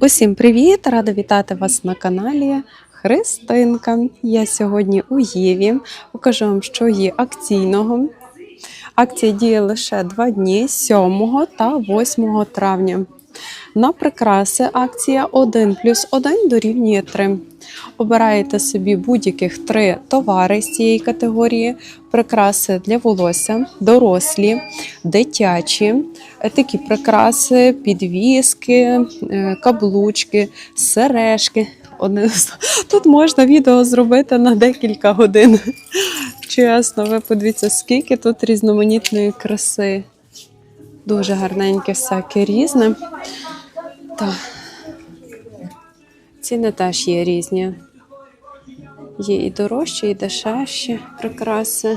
Усім привіт! Рада вітати вас на каналі Христинка. Я сьогодні у Єві. Покажу вам, що є акційного. Акція діє лише два дні 7 та 8 травня. На прикраси акція 1 плюс 1 дорівнює 3. Обираєте собі будь-яких три товари з цієї категорії: прикраси для волосся, дорослі, дитячі, е, такі прикраси, підвіски, е, каблучки, сережки. Тут можна відео зробити на декілька годин. Чесно, ви подивіться, скільки тут різноманітної краси. Дуже гарненьке всяке різне. Так. Ціни теж є різні. Є і дорожчі, і дешевші прикраси.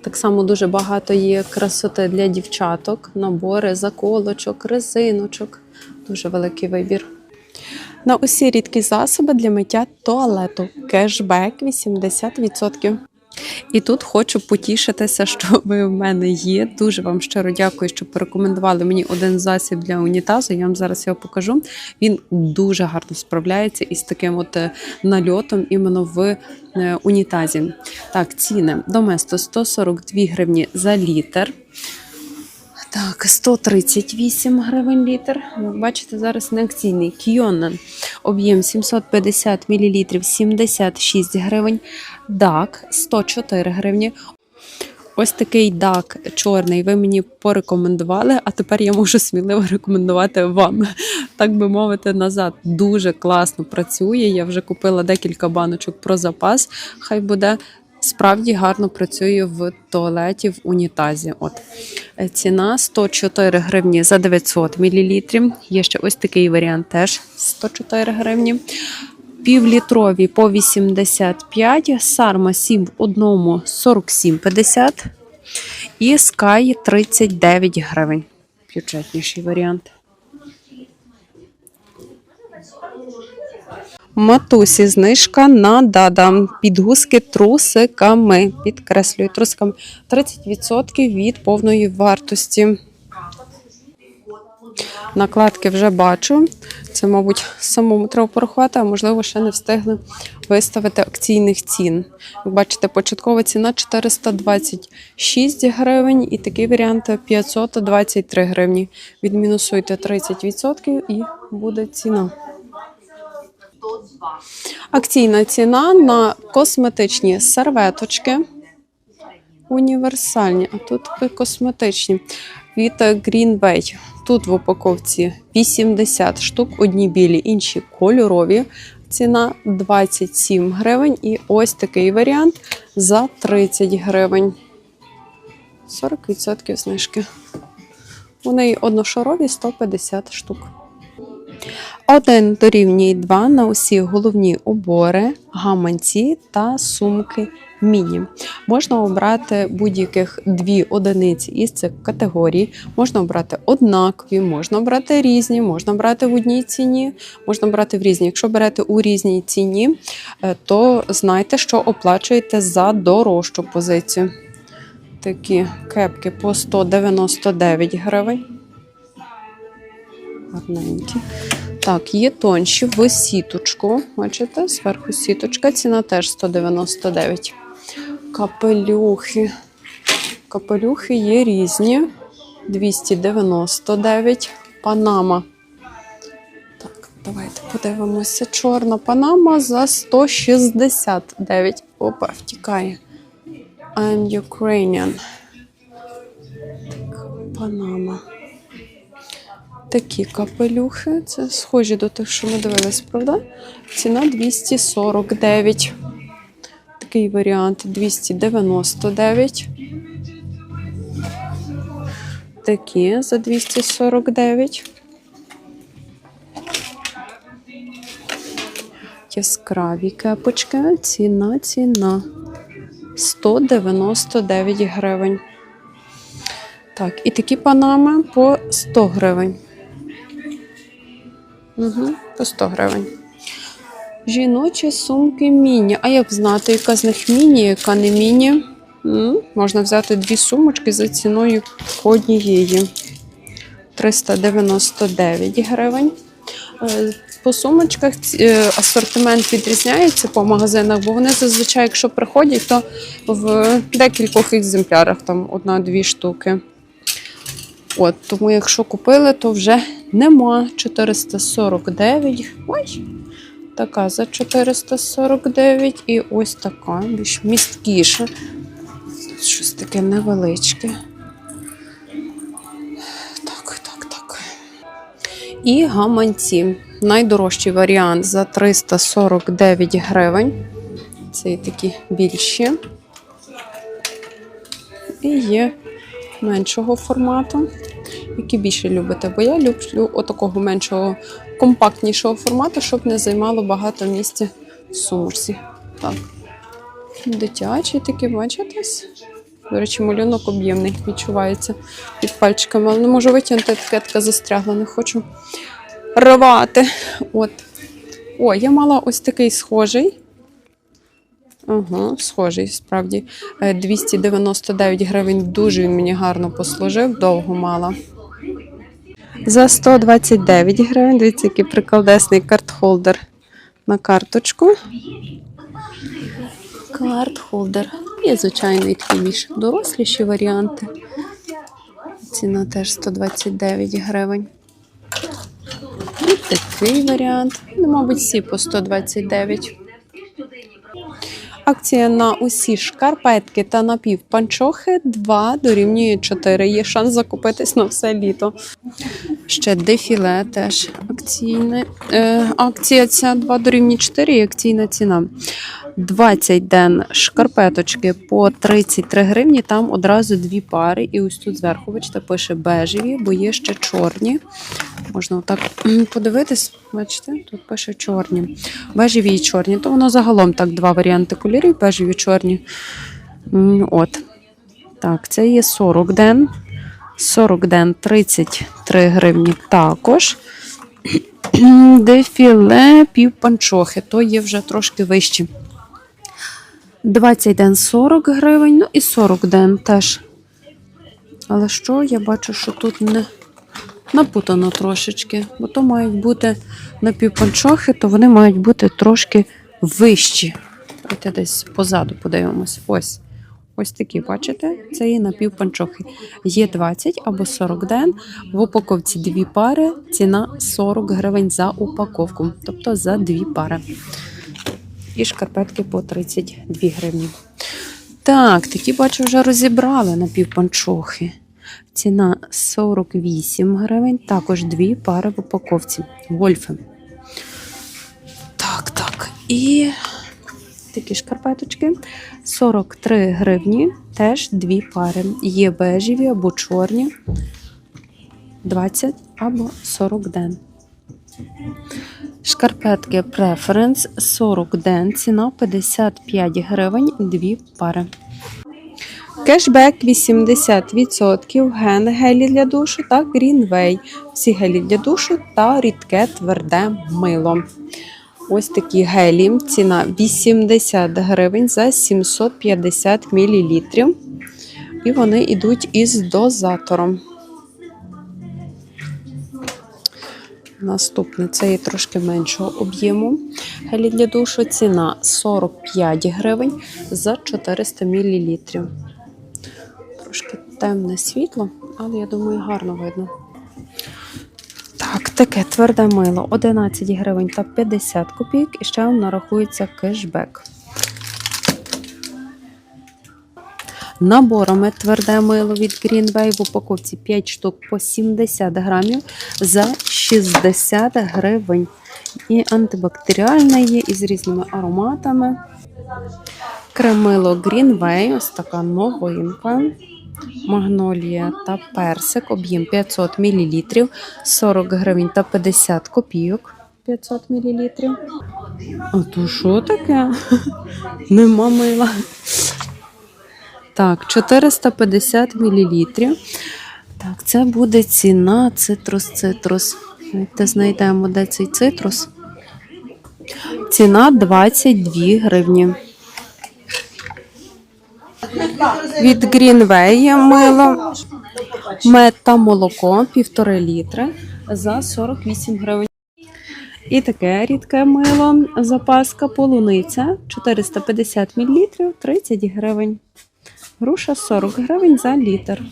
Так само дуже багато є красоти для дівчаток, набори, заколочок, резиночок. Дуже великий вибір. На усі рідкі засоби для миття туалету. Кешбек 80%. І тут хочу потішитися, що ви в мене є. Дуже вам щиро дякую, що порекомендували мені один засіб для унітазу. Я вам зараз його покажу. Він дуже гарно справляється із таким от е, нальотом іменно в е, унітазі. Так, ціни. Доместо 142 гривні за літр. Так, 138 гривень літр. Як бачите, зараз не акційний. Кіонен. Об'єм 750 мл 76 гривень. Дак 104 гривні. Ось такий дак чорний. Ви мені порекомендували, а тепер я можу сміливо рекомендувати вам. Так би мовити, назад дуже класно працює. Я вже купила декілька баночок про запас. Хай буде. Справді гарно працює в туалеті в унітазі. От ціна 104 гривні за 900 мл. Є ще ось такий варіант, теж 104 гривні. Півлітрові по 85, Сарма 7 в одному 47,50 і Sky 39 гривень. Бюджетніший варіант. Матусі знижка на дада. Підгузки трусиками. Підкреслюю, трусиками 30% від повної вартості. Накладки вже бачу. Це, мабуть, самому треба порахувати, а можливо, ще не встигли виставити акційних цін. Як бачите, початкова ціна 426 гривень, і такий варіант 523 гривні. Відмінусуйте 30% і буде ціна. Акційна ціна на косметичні серветочки. Універсальні, а тут косметичні від Greenway. Тут в упаковці 80 штук, одні білі, інші кольорові. Ціна 27 гривень. І ось такий варіант за 30 гривень. 40% знижки. Неї одношарові 150 штук. Один дорівнює 2 на усі головні убори, гаманці та сумки міні. Можна обрати будь-яких дві одиниці із цих категорій. Можна обрати однакові, можна обрати різні, можна брати в одній ціні, можна брати в різні. Якщо берете у різній ціні, е, то знайте, що оплачуєте за дорожчу позицію. Такі кепки по 199 гривень. Гарненькі. Так, є тонші в сіточку. Бачите, зверху сіточка, ціна теж 199. Капелюхи. Капелюхи є різні. 299. Панама. Так, давайте подивимося. Чорна панама за 169. Опа, втікає. I'm Ukrainian. Так, панама. Такі капелюхи. Це схожі до тих, що ми дивились, правда? Ціна 249. Такий варіант 299. Такі за 249. Яскраві кепочки. Ціна, ціна. 199 гривень. Так, і такі панами по 100 гривень. Угу, по 100 гривень. Жіночі сумки міні. А як знати, яка з них міні, яка не міні? М, Можна взяти дві сумочки за ціною однієї. 399 гривень. Е, По сумочках е, асортимент відрізняється по магазинах, бо вони зазвичай, якщо приходять, то в декількох екземплярах там одна-дві штуки. От, тому якщо купили, то вже нема 449. Ой, така за 449 і ось така, більш місткіша. Щось таке невеличке. Так, так, так. І гаманці. Найдорожчий варіант за 349 гривень. Це такі більші. І є меншого формату. Які більше любите? Бо я люблю отакого меншого, компактнішого формату, щоб не займало багато місця в сумочці. Так. Дитячий такий, бачитесь? До речі, малюнок об'ємний відчувається під пальчиками, але не можу витягнути, етикетка застрягла, не хочу рвати. От. О, я мала ось такий схожий. Ага, схожий, справді. Е, 299 гривень. Дуже він мені гарно послужив, довго мала. За 129 гривень. Дивіться, який приколдесний карт-холдер на карточку. Карт-холдер. Є звичайний такий більш доросліші варіанти. Ціна теж 129 гривень. І такий варіант. Ну, мабуть, всі по 129. Акція на усі шкарпетки та напівпанчохи 2 дорівнює 4. Є шанс закупитись на все літо. Ще дефіле теж акційне. Е, акція ця 2 дорівнює 4 і акційна ціна. 20 ден шкарпеточки по 33 гривні. Там одразу дві пари. І ось тут зверху, бачите, пише бежеві, бо є ще чорні. Можна отак подивитись, бачите, тут пише чорні. Бежеві і чорні. То воно загалом так два варіанти кольорів, бежеві чорні. От. Так, це є 40 ден. 40 ден 33 гривні також. Дефіле півпанчохи, то є вже трошки вищі. 20 ден 40 гривень, ну і 40 ден теж. Але що, я бачу, що тут не напутано трошечки, бо то мають бути напівпанчохи, то вони мають бути трошки вищі. Давайте десь позаду подивимось. Ось. Ось такі, бачите? Це є напівпанчохи. Є 20 або 40 ден. В упаковці дві пари, ціна 40 гривень за упаковку, тобто за дві пари. І шкарпетки по 32 гривні. Так, такі бачу, вже розібрали напівпанчохи. Ціна 48 гривень, також дві пари в упаковці. Гольфи. Так, так. І такі шкарпеточки. 43 гривні, теж дві пари. Є бежеві або чорні. 20 або 40 ден. Шкарпетки Preference 40 ден, ціна 55 гривень, дві пари. Кешбек 80%, ген гелі для душу та Greenway. Всі гелі для душу та рідке тверде мило. Ось такі гелі. Ціна 80 гривень за 750 мл. І вони йдуть із дозатором. Наступне це є трошки меншого об'єму. Гелі для душу ціна 45 гривень за 400 мл. Трошки темне світло, але я думаю, гарно видно. Так, таке тверде мило 11 гривень та 50 копійок. І ще вам нарахується кешбек. Наборами тверде мило від Greenway в упаковці 5 штук по 70 грамів за 60 гривень. І антибактеріальне є із різними ароматами. Кремило Greenway, ось така новинка. Магнолія та персик, об'єм 500 мл, 40 гривень та 50 копійок. 500 мл. А то що таке? Нема мила. Так, 450 мл. Так, це буде ціна цитрус цитрус. Давайте знайдемо, де цей цитрус. Ціна 22 гривні. Від Greenway є мило. Мед та молоко півтори літри за 48 гривень. І таке рідке мило, запаска полуниця 450 мл 30 гривень. Груша 40 гривень за літр.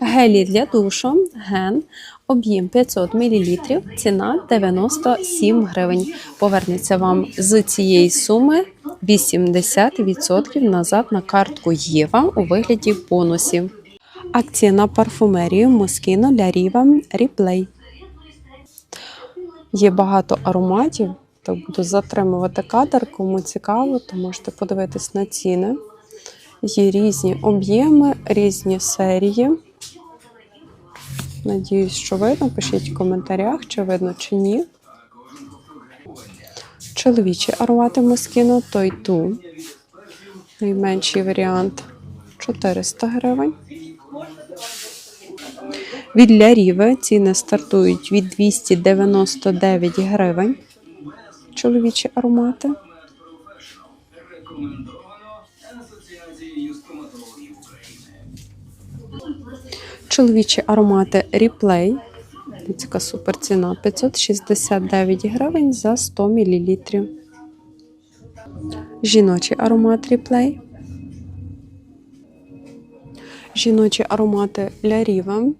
Гелі для душу, ген, об'єм 500 мл, ціна 97 гривень. Повернеться вам з цієї суми 80% назад на картку Єва у вигляді бонусів. Акція на парфумерію Moschino для Riva Replay. Є багато ароматів, так буду затримувати кадр. Кому цікаво, то можете подивитись на ціни. Є різні об'єми, різні серії. Надіюсь, що видно. Пишіть в коментарях, чи видно, чи ні. Чоловічі аромати Moschino той ту. Найменший варіант 400 гривень. Від Ляріве ціни стартують від 299 гривень. Чоловічі аромати. Чоловічі аромати Replay. Така супер ціна 569 гривень за 100 мл. Жіночий аромат Replay. Жіночі аромати для Ріва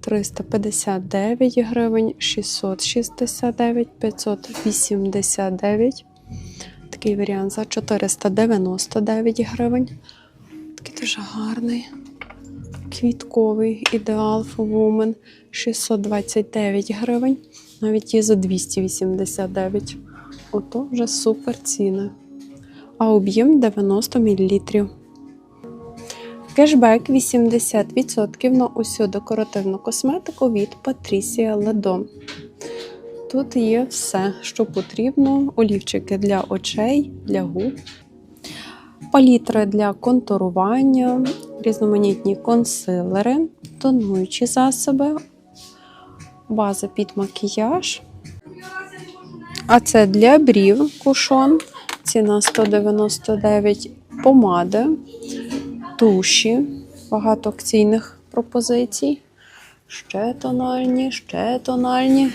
359 гривень, 669, 589. Такий варіант за 499 гривень. Такий дуже гарний. Квітковий ідеал Woman 629 гривень. Навіть є за 289. Ото вже супер ціни. А об'єм 90 мл. Кешбек 80% на усю декоративну косметику від Patricia Ledon. Тут є все, що потрібно: олівчики для очей, для губ, палітри для контурування, різноманітні консилери, тонуючі засоби, база під макіяж. А це для брів кушон. Ціна 199 помади туші, багато акційних пропозицій. Ще тональні, ще тональні.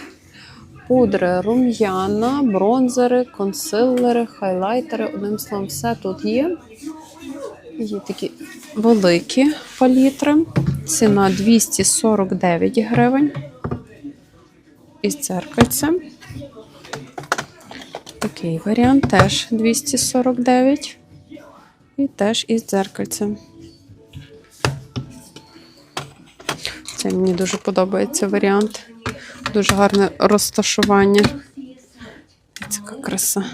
Пудри, рум'яна, бронзери, консилери, хайлайтери. Одним словом, все тут є. Є такі великі палітри. Ціна 249 гривень. Із церкальцем. Такий варіант теж 249. І теж із дзеркальцем. Це мені дуже подобається варіант. Дуже гарне розташування. Така краса.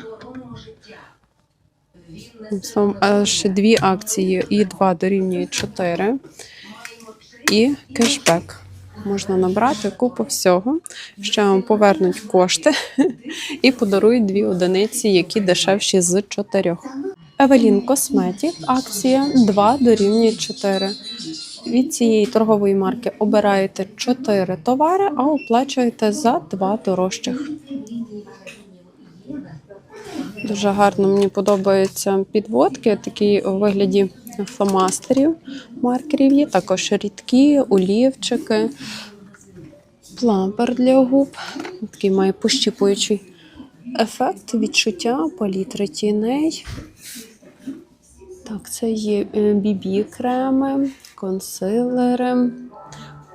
Словом, аж дві акції і два дорівнює 4. І кешбек. Можна набрати купу всього. Ще вам повернуть кошти і подарують дві одиниці, які дешевші з чотирьох. Евелін Косметік, акція 2 дорівнює 4. Від цієї торгової марки обираєте 4 товари, а оплачуєте за 2 дорожчих. Дуже гарно мені подобаються підводки, такі у вигляді фломастерів, маркерів є. Також рідкі, олівчики, плампер для губ. Такий має пощіпуючий ефект, відчуття, палітри тіней. Так, це є бібі креми, консилери,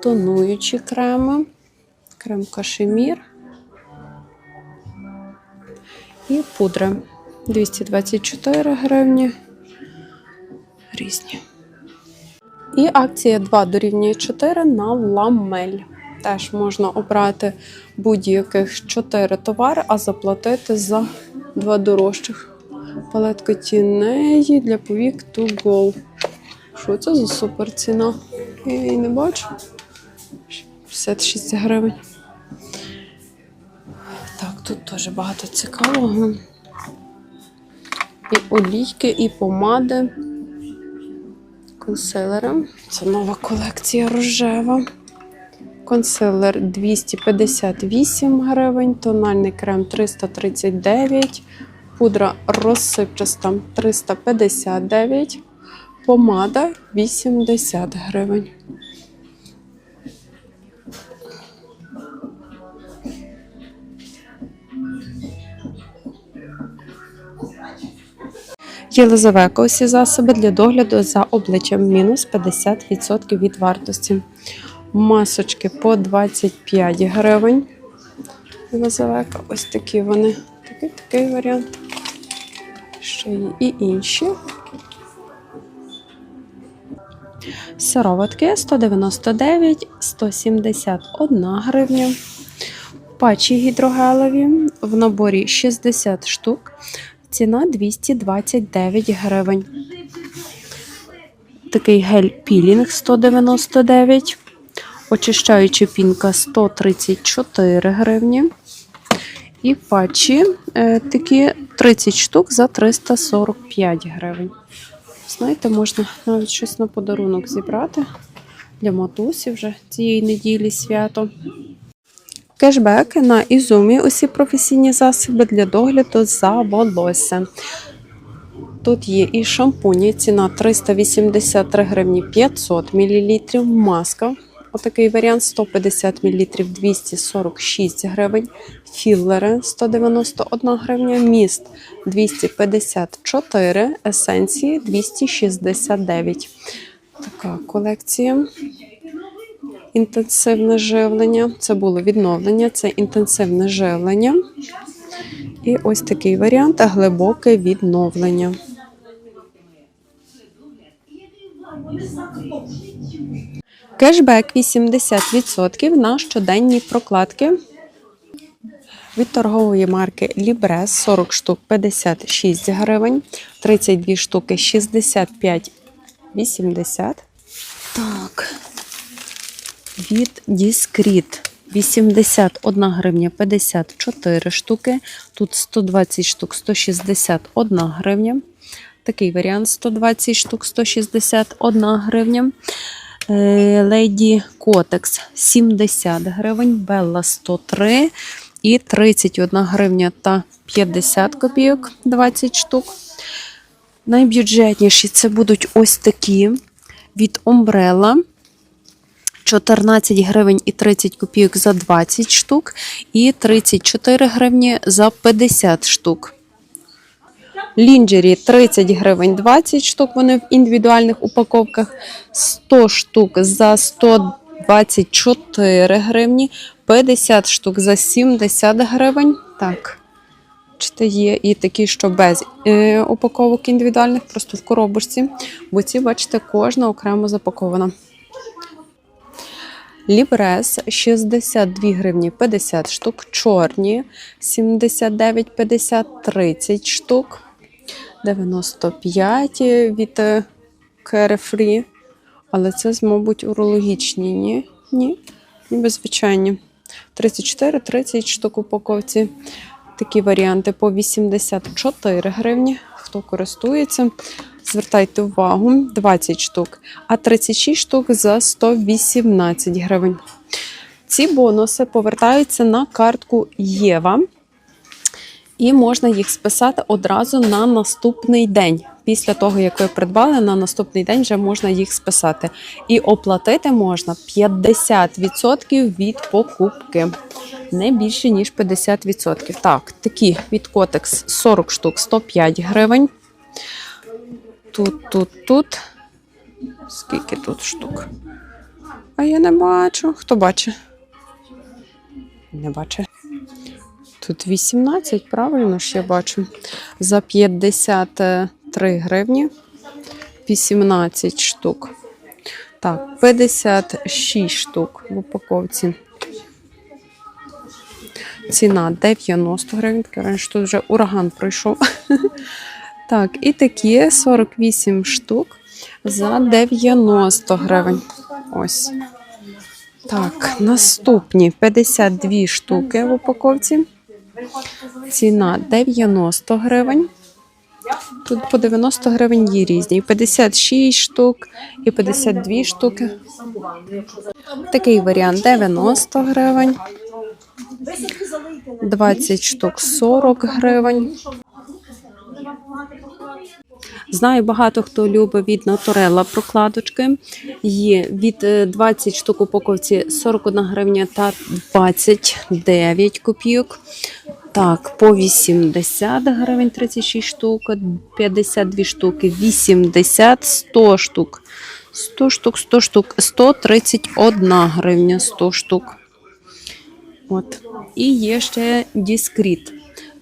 тонуючі креми, крем кашемір і пудри 224 гривні. Різні. І акція 2 дорівнює 4 на ламель. Теж можна обрати будь-яких 4 товари, а заплатити за два дорожчих. Палетка тіней для повік to go. Що це за супер ціна? Я її не бачу. 56 гривень. Тут теж багато цікавого. І олійки, і помади. Консилери. Це нова колекція рожева. Консилер 258 гривень, тональний крем 339, пудра розсипчаста 359, помада 80 гривень. Єлизавека усі засоби для догляду за обличчям мінус 50% від вартості. Масочки по 25 гривень. Єлизавека, ось такі вони. Такий такий варіант. Ще є і інші. Сироватки 199, 171 гривня. Патчі гідрогелеві в наборі 60 штук. Ціна 229 гривень. Такий гель-пілінг 199. Очищаюча пінка 134 гривні. І патчі е, такі 30 штук за 345 гривень. Знаєте, можна навіть щось на подарунок зібрати для матусі вже цієї неділі свято. Кешбек на Ізумі усі професійні засоби для догляду за волоссям. Тут є і шампуні, ціна 383 гривні 500 мл, маска. Отакий варіант 150 мл 246 гривень, філлери 191 гривня, міст 254, есенції 269. Така колекція. Інтенсивне живлення. Це було відновлення, це інтенсивне живлення. І ось такий варіант глибоке відновлення. Кешбек 80% на щоденні прокладки. Від торгової марки Libres 40 штук 56 гривень, 32 штуки 65,80. Так. Від Discreet 81 гривня 54 штуки. Тут 120 штук 161 гривня. Такий варіант 120 штук 161 гривня. Леді Котекс 70 гривень, Белла 103 і 31 гривня та 50 копійок 20 штук. Найбюджетніші це будуть ось такі від Umbrella. 14 гривень і 30 копійок за 20 штук, і 34 гривні за 50 штук. Лінджері 30 гривень 20 штук, вони в індивідуальних упаковках, 100 штук за 124 гривні, 50 штук за 70 гривень. Так. Бачите, є і такі, що без е, упаковок індивідуальних, просто в коробочці. Бо ці, бачите, кожна окремо запакована. Лібрес 62 гривні 50 штук, чорні 79,50 30 штук, 95 від е, Carefree. Але це, мабуть, урологічні. Ні, ні, ніби звичайні. 34, 30 штук упаковці. Такі варіанти по 84 гривні. Хто користується, звертайте увагу, 20 штук, а 36 штук за 118 гривень. Ці бонуси повертаються на картку Єва, і можна їх списати одразу на наступний день. Після того, як ви придбали, на наступний день вже можна їх списати. І оплатити можна 50% від покупки. Не більше, ніж 50%. Так, такі від Котекс 40 штук 105 гривень. Тут, тут, тут. Скільки тут штук? А я не бачу. Хто бачить? Не бачить. Тут 18, правильно ж я бачу. За 53 гривні 18 штук. Так, 56 штук в упаковці. Ціна 90 гривень. Що тут вже ураган пройшов. Так, і такі 48 штук за 90 гривень. Ось. Так, наступні 52 штуки в упаковці. Ціна 90 гривень. Тут по 90 гривень є різні. І 56 штук, і 52 штуки. Такий варіант 90 гривень. 20 штук 40 гривень. Знаю, багато хто любить від Наторелла прокладочки. Є від е, 20 штук упаковці 41 гривня та 29 копійок. Так, по 80 гривень 36 штук, 52 штуки, 80, 100 штук. 100 штук, 100 штук, 131 гривня 100 штук. От. І є ще дискріт.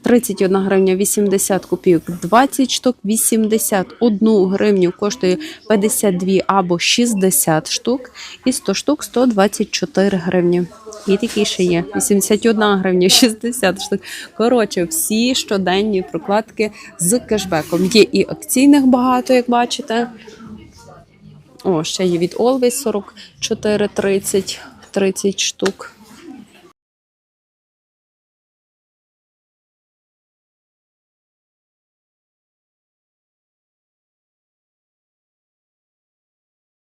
31 гривня 80 копійок, 20 штук, 81 гривню коштує 52 або 60 штук, і 100 штук 124 гривні. І такі ще є. 81 гривня, 60 штук. Коротше, всі щоденні прокладки з кешбеком. Є і акційних багато, як бачите. О, ще є від Always 44, 30, 30 штук.